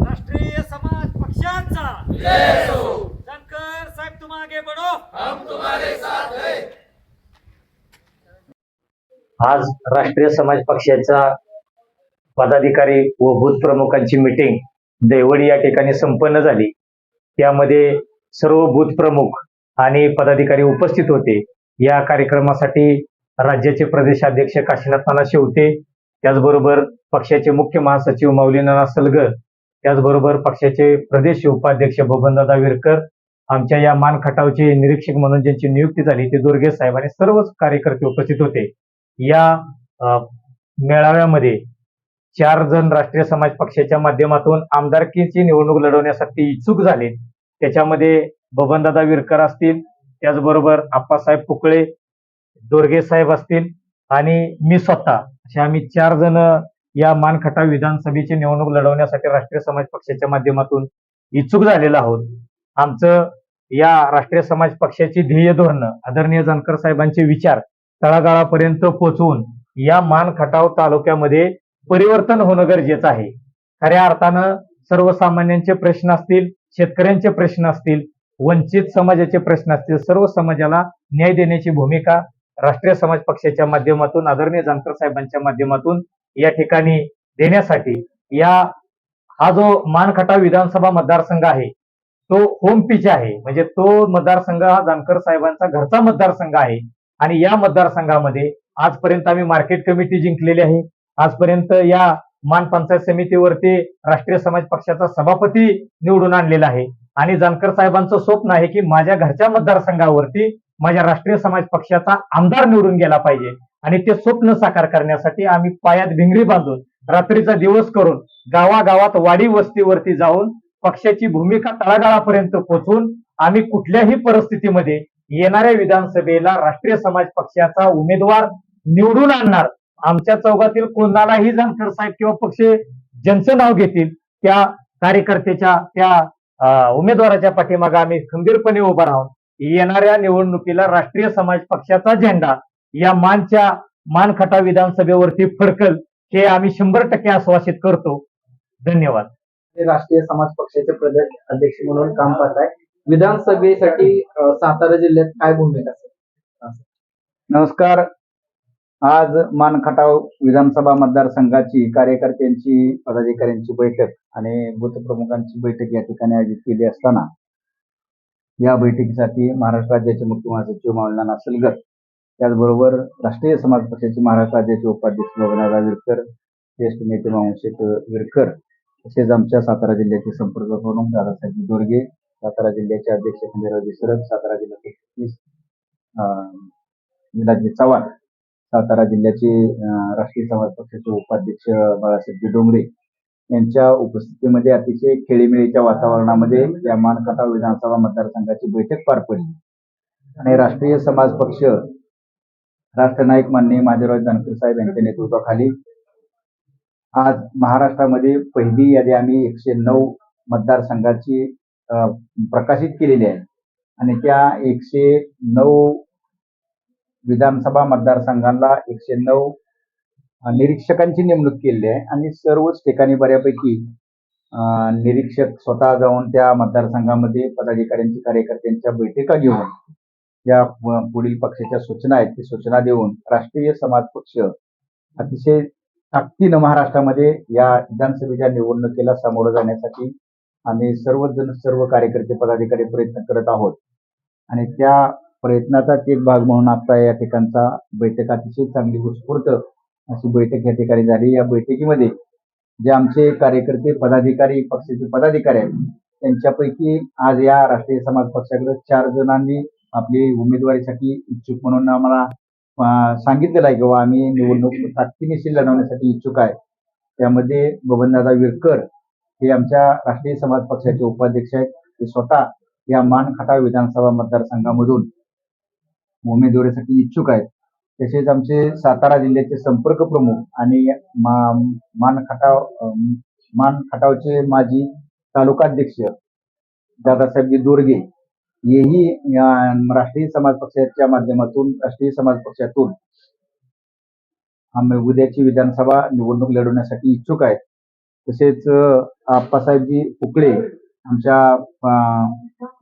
राष्ट्रीय समाज पक्षाचा. जानकर साहेब तुम आगे बढ़ो आज राष्ट्रीय समाज पक्षाचा पदाधिकारी व बूथ प्रमुखांची मिटिंग देवळी या ठिकाणी संपन्न झाली. त्यामध्ये सर्व बूथ प्रमुख आणि पदाधिकारी उपस्थित होते. या कार्यक्रमासाठी राज्याचे प्रदेशाध्यक्ष काशीनाथ नाना शेवते त्याचबरोबर पक्षाचे मुख्य महासचिव मौलीनाना सलगर त्याचबरोबर पक्षाचे प्रदेश उपाध्यक्ष बबनदादा विरकर आमच्या या मान खटावचे निरीक्षक म्हणून ज्यांची नियुक्ती झाली ते दुर्गे साहेब आणि सर्वच कार्यकर्ते उपस्थित होते. या मेळाव्यामध्ये चार जण राष्ट्रीय समाज पक्षाच्या माध्यमातून आमदारकीची निवडणूक लढवण्यासाठी इच्छुक झाले. त्याच्यामध्ये बबनदादा विरकर असतील त्याचबरोबर आप्पासाहेब पुकळे दोरगे साहेब असतील आणि मी स्वतः असे आम्ही चार जण या मानखटा विधानसभेची निवडणूक लढवण्यासाठी राष्ट्रीय समाज पक्षाच्या माध्यमातून इच्छुक झालेलो आहोत. आमचं या राष्ट्रीय समाज पक्षाची ध्येय धोरणं आदरणीय जानकर साहेबांचे विचार तळागाळापर्यंत पोहोचवून या मान खटाव तालुक्यामध्ये परिवर्तन होणं गरजेचं आहे. खऱ्या अर्थानं सर्वसामान्यांचे प्रश्न असतील शेतकऱ्यांचे प्रश्न असतील वंचित समाजाचे प्रश्न असतील सर्व समाजाला न्याय देण्याची भूमिका राष्ट्रीय समाज पक्षाच्या माध्यमातून आदरणीय जानकर साहेबांच्या माध्यमातून या ठिकाणी देण्यासाठी या हा जो मानखटा विधानसभा मतदारसंघ आहे तो होम पिच आहे. म्हणजे तो मतदारसंघ हा जानकर साहेबांचा घरचा मतदारसंघ आहे. आणि या मतदारसंघामध्ये आजपर्यंत आम्ही मार्केट कमिटी जिंकलेली आहे. आजपर्यंत या मान पंचायत समितीवरती राष्ट्रीय समाज पक्षाचा सभापती निवडून आणलेला आहे. आणि जानकर साहेबांचं स्वप्न आहे की माझ्या घरच्या मतदारसंघावरती माझ्या राष्ट्रीय समाज पक्षाचा आमदार निवडून गेला पाहिजे. आणि ते स्वप्न साकार करण्यासाठी आम्ही पायात भिंगरी बांधून रात्रीचा दिवस करून गावागावात वाडी वस्तीवरती जाऊन पक्षाची भूमिका तळागाळापर्यंत पोहोचून आम्ही कुठल्याही परिस्थितीमध्ये येणाऱ्या विधानसभेला राष्ट्रीय समाज पक्षाचा उमेदवार निवडून आणणार आमच्या चौकातील कोणालाही जानकर साहेब किंवा पक्ष ज्यांचं नाव घेतील त्या कार्यकर्त्याच्या त्या उमेदवाराच्या पाठीमागे आम्ही खंबीरपणे उभा राहून येणाऱ्या निवडणुकीला राष्ट्रीय समाज पक्षाचा झेंडा या मानच्या मानखटा विधानसभेवरती फडकल हे आम्ही शंभर टक्के आश्वासित करतो. धन्यवाद. राष्ट्रीय समाज पक्षाचे प्रदेश अध्यक्ष म्हणून काम पाहत आहे विधानसभेसाठी सातारा जिल्ह्यात काय भूमिका असेल? नमस्कार. आज मानखटाव विधानसभा मतदारसंघाची कार्यकर्त्यांची पदाधिकाऱ्यांची बैठक आणि बूथ प्रमुखांची बैठक या ठिकाणी आयोजित केली असताना या बैठकीसाठी महाराष्ट्र राज्याचे मुख्य महासचिव मावळनाना सलगर त्याचबरोबर राष्ट्रीय समाज पक्षाचे महाराष्ट्र राज्याचे उपाध्यक्ष बबनदादा विरकर ज्येष्ठ नेते मावशेठ विरकर तसेच आमच्या सातारा जिल्ह्याचे संपर्क प्रमुख दादासाहेब दोरगे सातारा जिल्ह्याचे अध्यक्ष खंडेराव विसरक सातारा जिल्ह्याचे सतीश चव्हाण सातारा जिल्ह्याचे राष्ट्रीय समाज पक्षाचे उपाध्यक्ष बाळासाहेब डोंगरे यांच्या उपस्थितीमध्ये अतिशय खेळीमेळीच्या वातावरणामध्ये या मानकाटा विधानसभा मतदारसंघाची बैठक पार पडली. आणि राष्ट्रीय समाज पक्ष राष्ट्रनायक माननीय माधवराव जानकर साहेब यांच्या नेतृत्वाखाली आज महाराष्ट्रामध्ये पहिली यादी आम्ही एकशे नऊ मतदारसंघाची प्रकाशित केलेली आहे. आणि त्या एकशे नऊ विधानसभा मतदारसंघांना एकशे नऊ निरीक्षकांची नेमणूक केलेली आहे आणि सर्वच ठिकाणी बऱ्यापैकी निरीक्षक स्वतः जाऊन त्या मतदारसंघामध्ये पदाधिकाऱ्यांची कार्यकर्त्यांच्या बैठका घेऊन या पुढील पक्षाच्या सूचना आहेत ती सूचना देऊन राष्ट्रीय समाज पक्ष अतिशय ताकदीनं महाराष्ट्रामध्ये या विधानसभेच्या निवडणुकीला सामोरं जाण्यासाठी आम्ही सर्वजण सर्व कार्यकर्ते पदाधिकारी प्रयत्न करत आहोत. आणि त्या प्रयत्नाचाच एक भाग म्हणून आता या ठिकाणचा बैठक अतिशय चांगली उत्स्फूर्त अशी बैठक या ठिकाणी झाली. या बैठकीमध्ये जे आमचे कार्यकर्ते पदाधिकारी पक्षाचे पदाधिकारी आहेत त्यांच्यापैकी आज या राष्ट्रीय समाज पक्षाकडे चार जणांनी आपली उमेदवारीसाठी इच्छुक म्हणून आम्हाला सांगितलेलं आहे किंवा आम्ही निवडणूक ताकदीनिशी लढवण्यासाठी इच्छुक आहे. त्यामध्ये बबनदादा विरकर हे आमच्या राष्ट्रीय समाज पक्षाचे उपाध्यक्ष आहेत. ते स्वतः या मानखटा विधानसभा मतदारसंघामधून उमेदवारीसाठी इच्छुक आहेत. तसेच आमचे सातारा जिल्ह्याचे संपर्क प्रमुख आणि मा- मान खटाव मान खटावचे माजी तालुकाध्यक्ष दादासाहेबजी दोरगे हेही राष्ट्रीय समाज पक्षाच्या माध्यमातून राष्ट्रीय समाज पक्षातून आम्ही उद्याची विधानसभा निवडणूक लढवण्यासाठी इच्छुक आहेत. तसेच आप्पासाहेबजी उकळे आमच्या अं,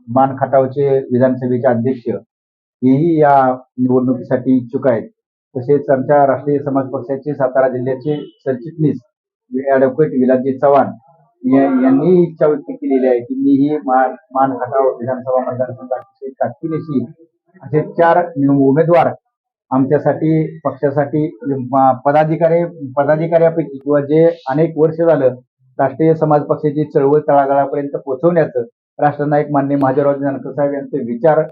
मान खटावचे विधानसभेचे अध्यक्ष हेही या निवडणुकीसाठी इच्छुक आहेत. तसेच आमच्या राष्ट्रीय समाज पक्षाचे सातारा जिल्ह्याचे सरचिटणीस ऍडव्होकेट विलासजी चव्हाण या- यांनी इच्छा व्यक्त केलेली आहे की मीही मान मान खटाव विधानसभा मतदारसंघाची ताकदीनिशी असे चार उमेदवार आमच्यासाठी पक्षासाठी पदाधिकारी पदाधिकाऱ्यापैकी किंवा जे अनेक वर्ष झालं राष्ट्रीय समाज पक्षाची चळवळ तळागाळापर्यंत पोहोचवण्याचं राष्ट्रनायक मान्य महादेवराव जानकर साहेब यांचे विचार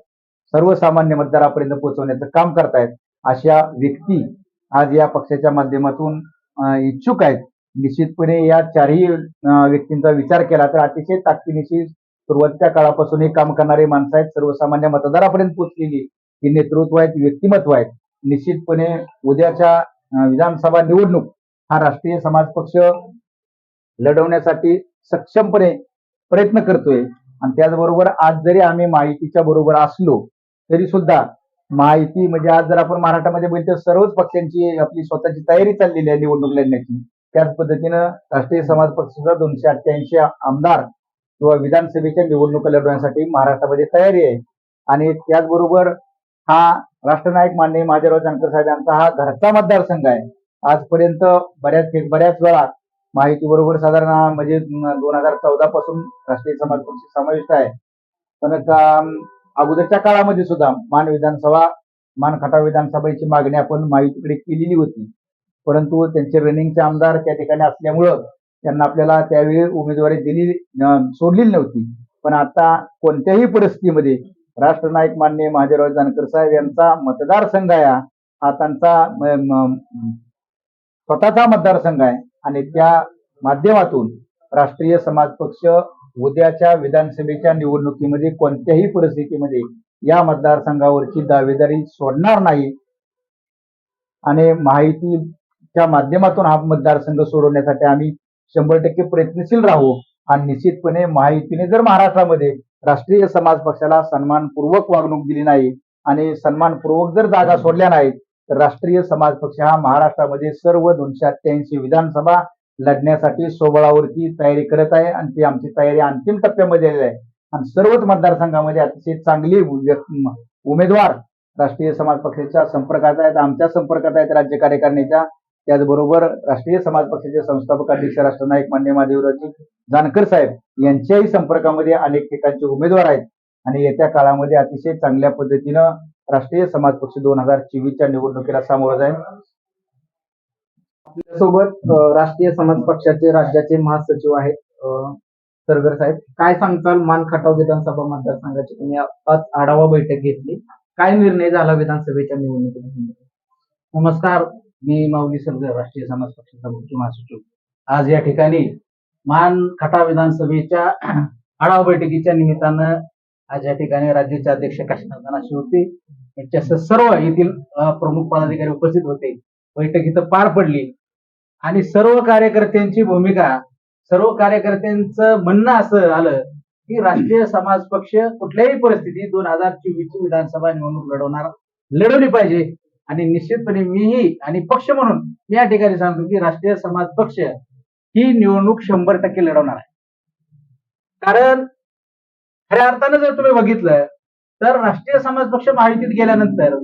सर्वसामान्य मतदारापर्यंत पोहोचवण्याचं काम करतायत अशा व्यक्ती आज या पक्षाच्या माध्यमातून इच्छुक आहेत. निश्चितपणे या चारही व्यक्तींचा विचार केला तर अतिशय ताकदीनिशी सुरुवातीच्या काळापासून हे काम करणारे माणसं आहेत. सर्वसामान्य मतदारापर्यंत पोहोचलेली ही नेतृत्व आहेत व्यक्तिमत्व आहेत. निश्चितपणे उद्याच्या विधानसभा निवडणूक हा राष्ट्रीय समाज पक्ष लढवण्यासाठी सक्षमपणे प्रयत्न करतोय. आणि त्याचबरोबर आज जरी आम्ही माहितीच्या बरोबर असलो तरी सुद्धा माहिती म्हणजे आज जर आपण महाराष्ट्रामध्ये बघितलं सर्वच पक्षांची आपली स्वतःची तयारी चाललेली आहे निवडणूक लढण्याची. त्याच पद्धतीनं राष्ट्रीय समाज पक्षाचा दोनशे अठ्ठ्याऐंशी आमदार किंवा विधानसभेच्या निवडणुका लढवण्यासाठी महाराष्ट्रामध्ये तयारी आहे. आणि त्याचबरोबर हा राष्ट्रनायक माननीय महादेवराव जानकर साहेब यांचा हा घरचा मतदारसंघ आहे. आजपर्यंत बऱ्याच बऱ्याच वेळा माहिती बरोबर साधारण म्हणजे दोन हजार चौदा पासून राष्ट्रीय समाज पक्ष समाविष्ट आहे. पण अगोदरच्या काळामध्ये सुद्धा मान विधानसभा मान खटाव विधानसभेची मागणी आपण माहितीकडे केलेली होती. परंतु त्यांचे रनिंगचे आमदार त्या ठिकाणी असल्यामुळं त्यांना आपल्याला त्यावेळी उमेदवारी दिली सोडलेली नव्हती. पण आता कोणत्याही परिस्थितीमध्ये राष्ट्रनायक मान्य महादेवराव जानकर साहेब यांचा मतदारसंघ आहे. हा. त्यांचा म- स्वतःचा मतदारसंघ आहे. आणि त्या माध्यमातून राष्ट्रीय समाज पक्ष उद्याच्या विधानसभेच्या निवडणुकीमध्ये कोणत्याही परिस्थितीमध्ये या मतदारसंघावरची दावेदारी सोडणार नाही. आणि माहितीच्या माध्यमातून हा मतदारसंघ सोडवण्यासाठी आम्ही शंभर टक्के प्रयत्नशील राहू आणि निश्चितपणे माहितीने जर महाराष्ट्रामध्ये राष्ट्रीय समाज पक्षाला सन्मानपूर्वक वागणूक दिली नाही आणि सन्मानपूर्वक जर जागा सोडल्या नाहीत तर राष्ट्रीय समाज पक्ष हा महाराष्ट्रामध्ये सर्व दोनशे अठ्ठ्याऐंशी विधानसभा लढण्यासाठी सोबळावरती तयारी करत आहे आणि ती आमची तयारी अंतिम टप्प्यामध्ये आलेली आहे. आणि सर्वच मतदारसंघामध्ये अतिशय चांगली उमेदवार राष्ट्रीय समाज पक्षाच्या संपर्कात आहेत आमच्या संपर्कात आहेत राज्य कार्यकारिणीच्या. त्याचबरोबर राष्ट्रीय समाज पक्षाचे संस्थापक अध्यक्ष राष्ट्रनायक मान्य महादेवरावजी जानकर साहेब यांच्याही संपर्कामध्ये अनेक ठिकाणचे उमेदवार आहेत. आणि येत्या काळामध्ये अतिशय चांगल्या पद्धतीनं राष्ट्रीय समाज पक्ष दोन हजार चोवीसच्या निवडणुकीला सामोरं जाईल. आपल्यासोबत राष्ट्रीय समाज पक्षाचे राज्याचे महासचिव आहेत सरगर साहेब. काय सांगताल मान खटाव विधानसभा मतदारसंघाची? तुम्ही आज आढावा बैठक घेतली. काय निर्णय झाला विधानसभेच्या निवडणुकीत नमस्कार मी माऊली सरगर राष्ट्रीय समाज पक्षाचा मुख्य महासचिव. आज या ठिकाणी मान खटाव विधानसभेच्या आढावा बैठकीच्या निमित्तानं आज या ठिकाणी राज्याचे अध्यक्ष काशीनाथ अशी होते. यांच्यासह सर्व येथील प्रमुख पदाधिकारी उपस्थित होते. बैठक इथं पार पडली. आणि सर्व कार्यकर्त्यांची भूमिका सर्व कार्यकर्त्यांचं म्हणणं असं आलं की राष्ट्रीय समाज पक्ष कुठल्याही परिस्थितीत दोन हजार चोवीसची विधानसभा निवडणूक लढवणार लढवली पाहिजे. आणि निश्चितपणे मीही आणि पक्ष म्हणून मी या ठिकाणी सांगतो की राष्ट्रीय समाज पक्ष ही निवडणूक शंभर टक्के लढवणार आहे. कारण खऱ्या अर्थानं जर तुम्ही बघितलं तर राष्ट्रीय समाज पक्ष माहितीत गेल्यानंतर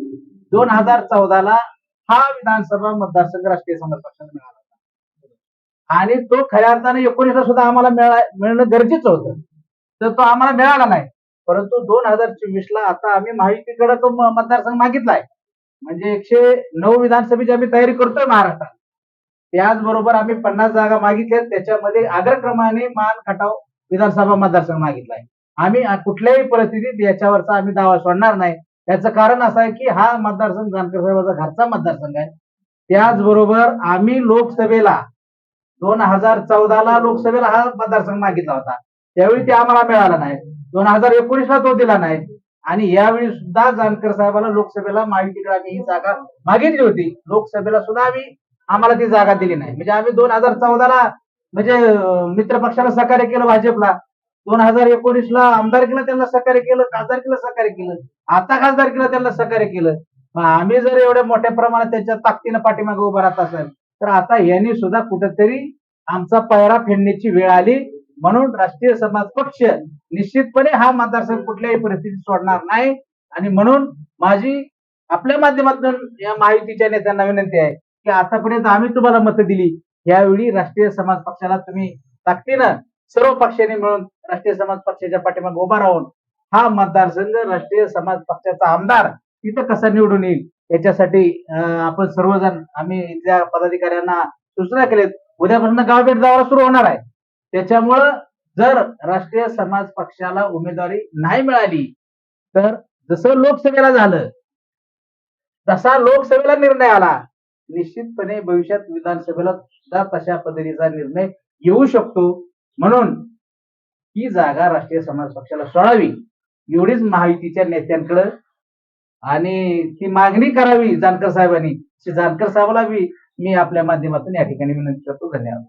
दोन हजार चौदाला हा विधानसभा मतदारसंघ राष्ट्रीय समाज पक्षाला मिळाला होता. आणि तो खऱ्या अर्थाने एकोणीसला सुद्धा आम्हाला मिळणं गरजेचं होतं. तर तो आम्हाला मिळाला नाही. परंतु दोन हजार चोवीस ला आता आम्ही माहितीकडे तो मतदारसंघ मागितलाय. म्हणजे एकशे नऊ विधानसभेची आम्ही तयारी करतोय महाराष्ट्रात. त्याचबरोबर आम्ही पन्नास जागा मागितल्यात त्याच्यामध्ये आग्रक्रमाने मान खटाव विधानसभा मतदारसंघ मागितलाय. आम्ही कुठल्याही परिस्थितीत याच्यावरचा आम्ही दावा सोडणार नाही. त्याचं कारण असं आहे की हा मतदारसंघ जानकर साहेबाचा घरचा मतदारसंघ आहे. त्याचबरोबर आम्ही लोकसभेला दोन हजार चौदाला लोकसभेला हा मतदारसंघ मागितला होता. त्यावेळी ते आम्हाला मिळाला नाही. दोन हजार एकोणीसला तो दिला नाही. आणि यावेळी सुद्धा जानकर साहेबाला लोकसभेला मागितली आम्ही ही जागा मागितली होती. लोकसभेला सुद्धा आम्ही आम्हाला ती जागा दिली नाही. म्हणजे आम्ही दोन हजार चौदाला म्हणजे मित्रपक्षाला मित्र पक्षाला सहकार्य केलं भाजपला. दोन हजार एकोणीसला आमदारकीला त्यांना सहकार्य केलं खासदारकीला सहकार्य केलं आता खासदारकीला त्यांना सहकार्य केलं. मग आम्ही जर एवढ्या मोठ्या प्रमाणात त्याच्या ताकदीनं पाठीमागे उभं राहत असेल तर आता यांनी सुद्धा कुठेतरी आमचा पायरा फेडण्याची वेळ आली. म्हणून राष्ट्रीय समाज पक्ष निश्चितपणे हा मतदारसंघ कुठल्याही परिस्थितीत सोडणार नाही. आणि म्हणून माझी आपल्या माध्यमातून या महायुतीच्या नेत्यांना विनंती आहे की आतापर्यंत आम्ही तुम्हाला मतं दिली. यावेळी राष्ट्रीय समाज पक्षाला तुम्ही ताकदीनं सर्व पक्षांनी मिळून राष्ट्रीय समाज पक्षाच्या पाठीमागे उभा राहून हा मतदारसंघ राष्ट्रीय समाज पक्षाचा आमदार तिथं कसा निवडून येईल याच्यासाठी आपण सर्वजण आम्ही इथल्या पदाधिकाऱ्यांना सूचना केलेत. उद्यापासून गावभेट दौरा सुरू होणार आहे. त्याच्यामुळं जर राष्ट्रीय समाज पक्षाला उमेदवारी नाही मिळाली तर जसं लोकसभेला झालं तसा लोकसभेला निर्णय आला. निश्चितपणे भविष्यात विधानसभेला सुद्धा तशा पद्धतीचा निर्णय येऊ शकतो. म्हणून ही जागा राष्ट्रीय समाज पक्षाला सोडावी एवढीच माहितीच्या नेत्यांकडं आणि ती मागणी करावी जानकर साहेबांनी. जानकर साहेबाला बी मी आपल्या माध्यमातून या ठिकाणी विनंती करतो. धन्यवाद.